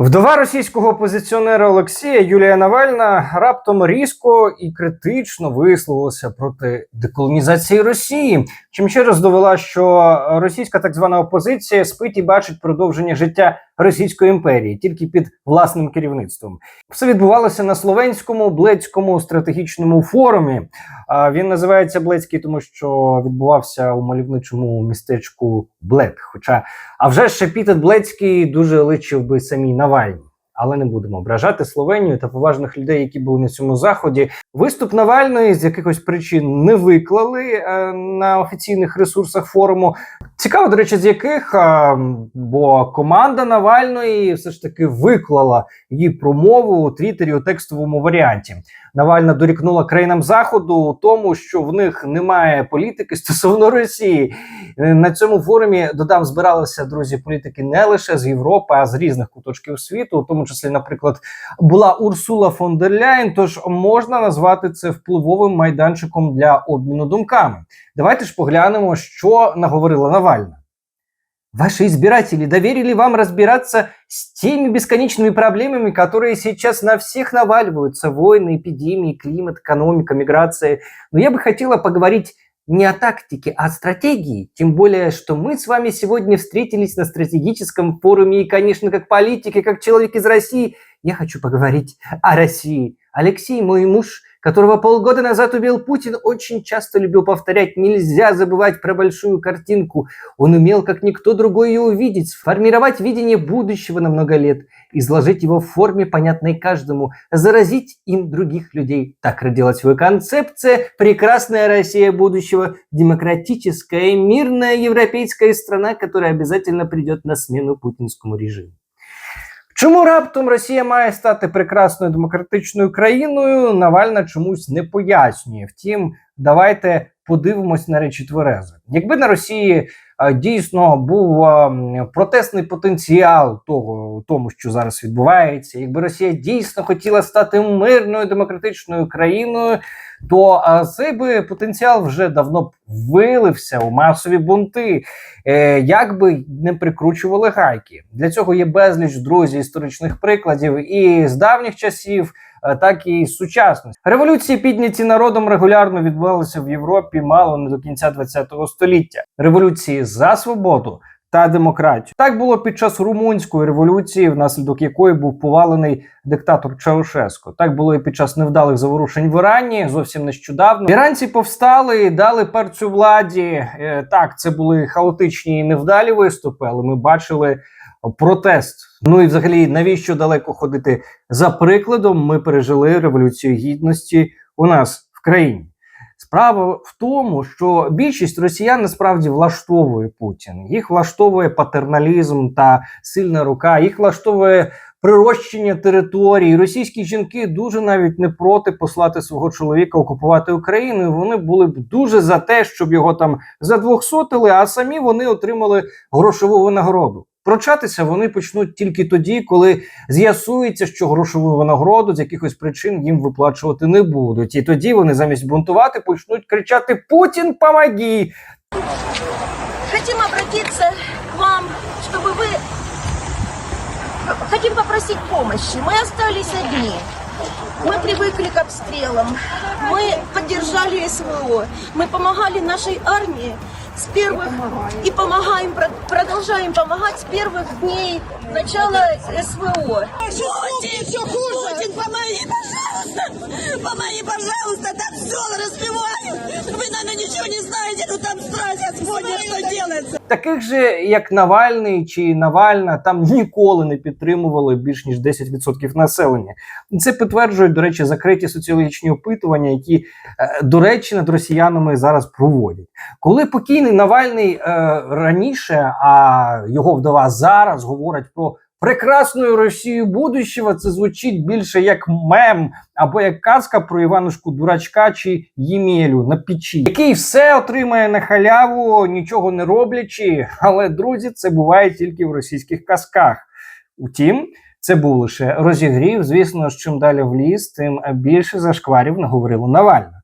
Вдова російського опозиціонера Олексія Юлія Навальна раптом різко і критично висловилася проти деколонізації Росії, чим ще раз довела, що російська так звана опозиція спить і бачить продовження життя Російської імперії тільки під власним керівництвом. Все відбувалося на словенському блецькому стратегічному форумі. Він називається Блецький, тому що відбувався у мальовничому містечку Блек. Хоча, а вже ж епітет Блецький дуже личив би самій Навальні. Але не будемо ображати Словенію та поважних людей, які були на цьому заході. Виступ Навальної з якихось причин не виклали е, на офіційних ресурсах форуму. Цікаво, до речі, з яких, е, бо команда Навальної все ж таки виклала її промову у Твіттері у текстовому варіанті. Навальна дорікнула країнам заходу у тому, що в них немає політики стосовно Росії. Е, На цьому форумі додам збиралися друзі політики не лише з Європи, а з різних куточків світу, у тому числі, наприклад, була Урсула фон дер Ляйн. Тож можна назвати це впливовим майданчиком для обміну думками. Давайте ж поглянемо, що наговорила Навальна. Ваши избиратели доверили вам разбираться с теми бесконечными проблемами, которые сейчас на всех наваливаются. Войны, эпидемии, климат, экономика, миграция. Но я бы хотела поговорить не о тактике, а о стратегии. Тем более, что мы с вами сегодня встретились на стратегическом форуме. И, конечно, как политик и как человек из России, я хочу поговорить о России. Алексей, мой муж, которого полгода назад убил Путин, очень часто любил повторять, нельзя забывать про большую картинку. Он умел, как никто другой, ее увидеть, сформировать видение будущего на много лет, изложить его в форме, понятной каждому, заразить им других людей. Так родилась его концепция «Прекрасная Россия будущего», демократическая, мирная европейская страна, которая обязательно придет на смену путінському режиму. Чому раптом Росія має стати прекрасною демократичною країною? Навальна чомусь не пояснює. Втім, давайте подивимось на речі тверезо. Якби на Росії е, дійсно був е, протестний потенціал того, тому, що зараз відбувається, якби Росія дійсно хотіла стати мирною демократичною країною, то е, цей би потенціал вже давно б вилився у масові бунти, як би не прикручували гайки. Для цього є безліч друзі історичних прикладів і з давніх часів. Так і сучасності революції, підняті народом, регулярно відбувалися в Європі мало не до кінця ХХ століття. Революції за свободу та демократію. Так було під час румунської революції, внаслідок якої був повалений диктатор Чаушеско. Так було і під час невдалих заворушень в Ірані зовсім нещодавно. Іранці повстали і дали перцю владі. Е, Так, це були хаотичні і невдалі виступи, але ми бачили протест. Ну і взагалі, навіщо далеко ходити за прикладом? Ми пережили революцію гідності у нас в країні. Справа в тому, що більшість росіян насправді влаштовує Путін. Їх влаштовує патерналізм та сильна рука, їх влаштовує прирощення територій. Російські жінки дуже навіть не проти послати свого чоловіка окупувати Україну. Вони були б дуже за те, щоб його там задвохсотили, а самі вони отримали грошову винагороду. Прочатися вони почнуть тільки тоді, коли з'ясується, що грошову винагороду з якихось причин їм виплачувати не будуть. І тоді вони замість бунтувати почнуть кричати Путін, помоги! Хотим обратиться к вам, чтобы вы... Хотим попросить помощи. Мы остались одни. Мы привыкли к обстрелам. Мы поддержали СВО. Мы помогали нашей армии с первых и помогаем, про- продолжаем помогать с первых дней начала СВО. Путин, все хуже. Путин, помоги, пожалуйста. Помоги, пожалуйста. Там все разбивают. Вы, наверное, ничего не знаете, но там страх Господня, что делается. Таких же, як Навальний чи Навальна, там ніколи не підтримували більш ніж 10% населення. Це підтверджують, до речі, закриті соціологічні опитування, які, е, до речі, над росіянами зараз проводять. Коли покійний Навальний е, раніше, а його вдова зараз говорять про прекрасну Росію будущого, це звучить більше як мем або як казка про Іванушку Дурачка чи Ємелю на печі, який все отримає на халяву, нічого не роблячи. Але друзі, це буває тільки в російських казках. Утім, це був лише розігрів. Звісно, чим далі в ліс, тим більше зашкварів наговорило Навальна.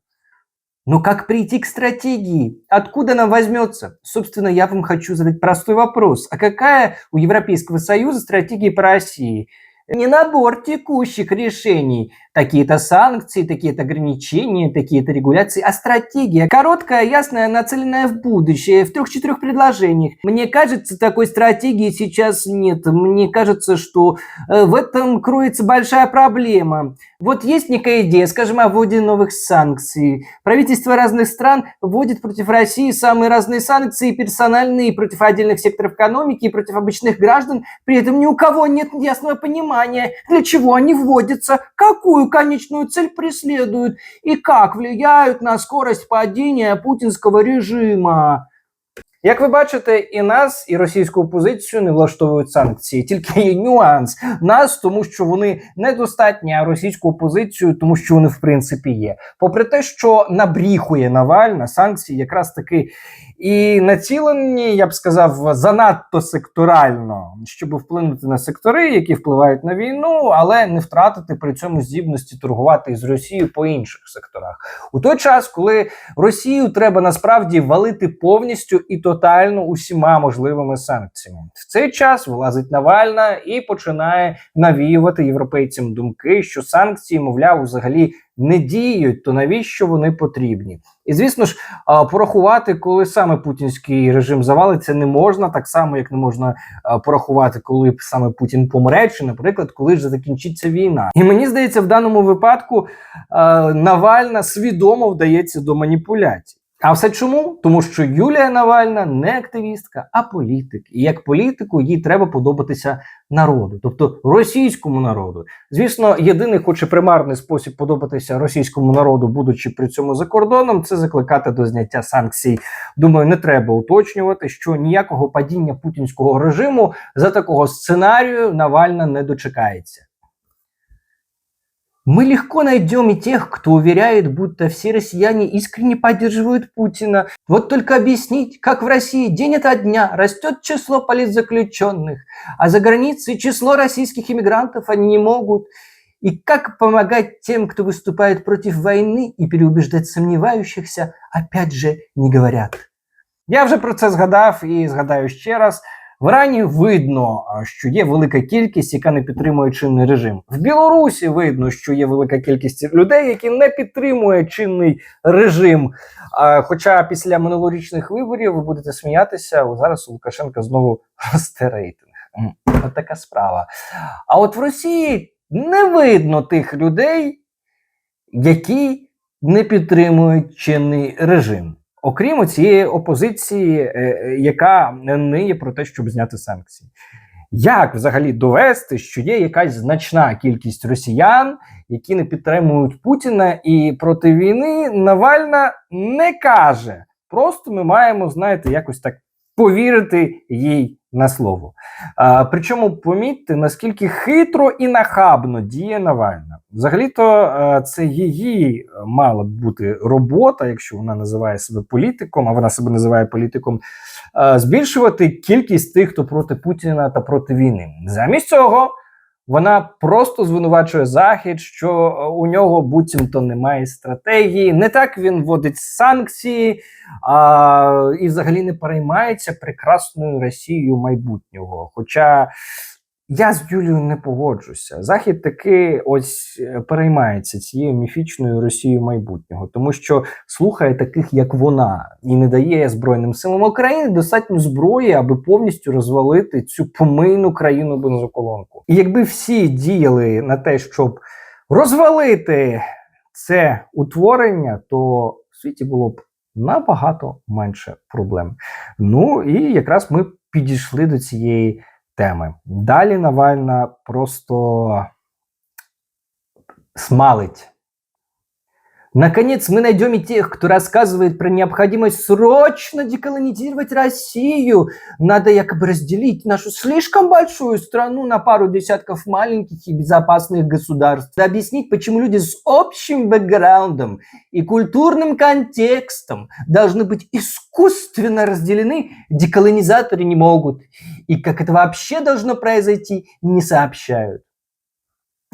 Но как прийти к стратегии? Откуда она возьмется? Собственно, я вам хочу задать простой вопрос. А какая у Европейского Союза стратегия по России? Не набор текущих решений. Такие-то санкции, такие-то ограничения, такие-то регуляции, а стратегия. Короткая, ясная, нацеленная в будущее, в трех-четырех предложениях. Мне кажется, такой стратегии сейчас нет. Мне кажется, что э, в этом кроется большая проблема. Вот есть некая идея, скажем, о вводе новых санкций. Правительства разных стран вводят против России самые разные санкции, персональные, против отдельных секторов экономики, против обычных граждан. При этом ни у кого нет ясного понимания, для чего они вводятся, какую конечную цель преследуют и как влияют на скорость падения путінського режима. Як ви бачите, і нас, і російську опозицію не влаштовують санкції. Тільки є нюанс. Нас, тому що вони недостатні, а російську опозицію, тому що вони в принципі є. Попри те, що набріхує Навальна, санкції якраз таки і націлені, я б сказав, занадто секторально, щоб вплинути на сектори, які впливають на війну, але не втратити при цьому здібності торгувати із Росією по інших секторах. У той час, коли Росію треба насправді валити повністю і тотально усіма можливими санкціями. В цей час вилазить Навальна і починає навіювати європейцям думки, що санкції, мовляв, взагалі не діють, то навіщо вони потрібні? І звісно ж, порахувати, коли саме путінський режим завалиться, не можна, так само як не можна порахувати, коли саме Путін помре, чи, наприклад, коли вже закінчиться війна. І мені здається, в даному випадку Навальна свідомо вдається до маніпуляцій. А все чому? Тому що Юлія Навальна не активістка, а політик. І як політику їй треба подобатися народу, тобто російському народу. Звісно, єдиний, хоч і примарний спосіб подобатися російському народу, будучи при цьому за кордоном, це закликати до зняття санкцій. Думаю, не треба уточнювати, що ніякого падіння путінського режиму за такого сценарію Навальна не дочекається. Мы легко найдем и тех, кто уверяет, будто все россияне искренне поддерживают Путина. Вот только объяснить, как в России день ото дня растет число политзаключенных, а за границей число российских иммигрантов они не могут. И как помогать тем, кто выступает против войны и переубеждать сомневающихся, опять же не говорят. Я вже про це згадав і згадаю раз. В Ірані видно, що є велика кількість, яка не підтримує чинний режим. В Білорусі видно, що є велика кількість людей, які не підтримують чинний режим. Хоча після минулорічних виборів ви будете сміятися, зараз у Лукашенка знову росте рейтинг. От така справа. А от в Росії не видно тих людей, які не підтримують чинний режим. Окрім цієї опозиції, е, е, яка ниє про те, щоб зняти санкції. Як взагалі довести, що є якась значна кількість росіян, які не підтримують Путіна, і проти війни Навальна не каже. Просто ми маємо, знаєте, якось так повірити їй на слово. А, причому помітьте, наскільки хитро і нахабно діє Навальна. Взагалі-то е, це її е, мала б бути робота, якщо вона називає себе політиком, а вона себе називає політиком, е, збільшувати кількість тих, хто проти Путіна та проти війни. Замість цього. Вона просто звинувачує Захід, що е, у нього буцімто немає стратегії. Не так він вводить санкції а, і взагалі не переймається прекрасною Росією майбутнього. Хоча я з Юлією не погоджуся. Захід таки ось е, переймається цією міфічною Росією майбутнього, тому що слухає таких, як вона, і не дає Збройним силам України достатньо зброї, аби повністю розвалити цю помийну країну бензоколонку. І якби всі діяли на те, щоб розвалити це утворення, то в світі було б набагато менше проблем. Ну і якраз ми підійшли до цієї теми. Далі Навальна просто смалить. Наконец, мы найдем и тех, кто рассказывает про необходимость срочно деколонизировать Россию. Надо якобы разделить нашу слишком большую страну на пару десятков маленьких и безопасных государств. Объяснить, почему люди с общим бэкграундом и культурным контекстом должны быть искусственно разделены, деколонизаторы не могут. И как это вообще должно произойти, не сообщают.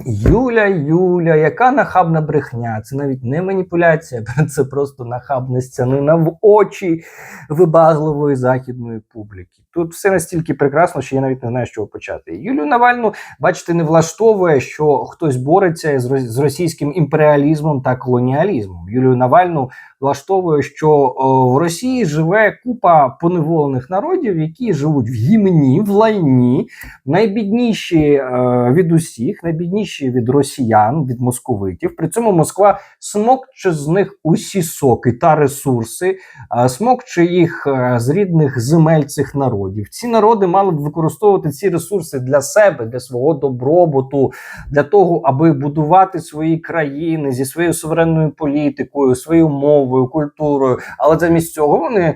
Юля, Юля, яка нахабна брехня. Це навіть не маніпуляція, це просто нахабна стянина в очі вибагливої західної публіки. Тут все настільки прекрасно, що я навіть не знаю, з чого почати. Юлію Навальну, бачите, не влаштовує, що хтось бореться з російським імперіалізмом та колоніалізмом. Юлію Навальну влаштовує, що в Росії живе купа поневолених народів, які живуть в гімні, в лайні, найбідніші е, від усіх, найбідніші від росіян, від московитів. При цьому Москва смокче з них усі соки та ресурси, е, смокче їх е, з рідних земель цих народів. Ці народи мали б використовувати ці ресурси для себе, для свого добробуту, для того, аби будувати свої країни зі своєю суверенною політикою, своєю мовою, культурою. Але замість цього вони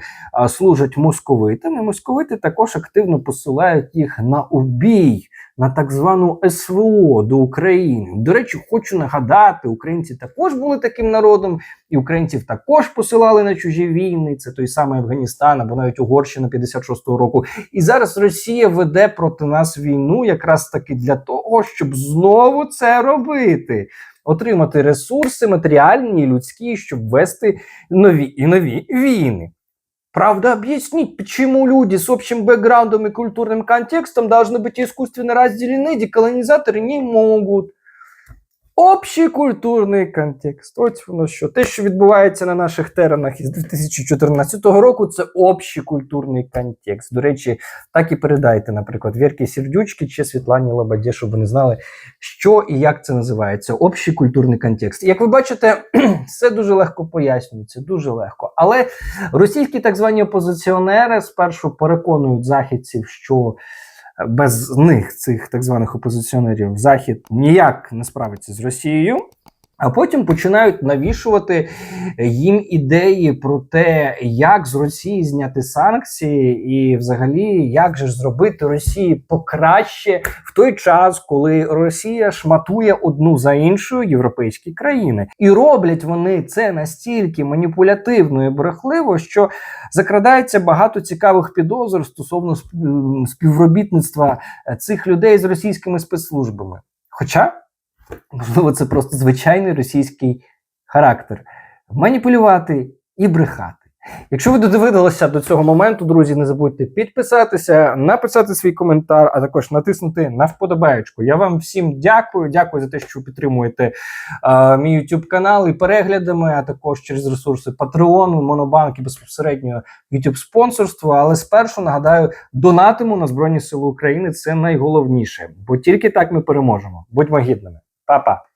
служать московитам, і московити також активно посилають їх на убій, на так звану СВО до України. До речі, хочу нагадати, українці також були таким народом, і українців також посилали на чужі війни. Це той самий Афганістан або навіть Угорщина 56-го року. І зараз Росія веде проти нас війну, якраз таки для того, щоб знову це робити Отримати ресурси матеріальні і людські, щоб вести нові і нові війны. Правда, объяснить, почему люди с общим бэкграундом и культурным контекстом должны быть искусственно разделены, деколонизаторы не могут. Общий культурний контекст. Ось воно що. Те, що відбувається на наших теренах із 2014 року, це общий культурний контекст. До речі, так і передайте, наприклад, Вірки Сердючки чи Світлані Лободі, щоб вони знали, що і як це називається. Общий культурний контекст. Як ви бачите, все дуже легко пояснюється, дуже легко. Але російські так звані опозиціонери спершу переконують західців, що без них, цих так званих опозиціонерів, Захід ніяк не справиться з Росією. А потім починають навішувати їм ідеї про те, як з Росії зняти санкції, і взагалі як же ж зробити Росії покраще в той час, коли Росія шматує одну за іншою європейські країни, і роблять вони це настільки маніпулятивно і брехливо, що закрадається багато цікавих підозр стосовно співробітництва цих людей з російськими спецслужбами. Хоча, можливо, це просто звичайний російський характер маніпулювати і брехати. Якщо ви додивилися до цього моменту, друзі, не забудьте підписатися, написати свій коментар, а також натиснути на вподобаєчку. Я вам всім дякую. Дякую за те, що підтримуєте е, мій YouTube канал і переглядами, а також через ресурси Patreon, Монобанк і безпосередньо YouTube спонсорство. Але спершу нагадаю, донатимо на Збройні Сили України. Це найголовніше, бо тільки так ми переможемо. Будьмо гідними. Papá.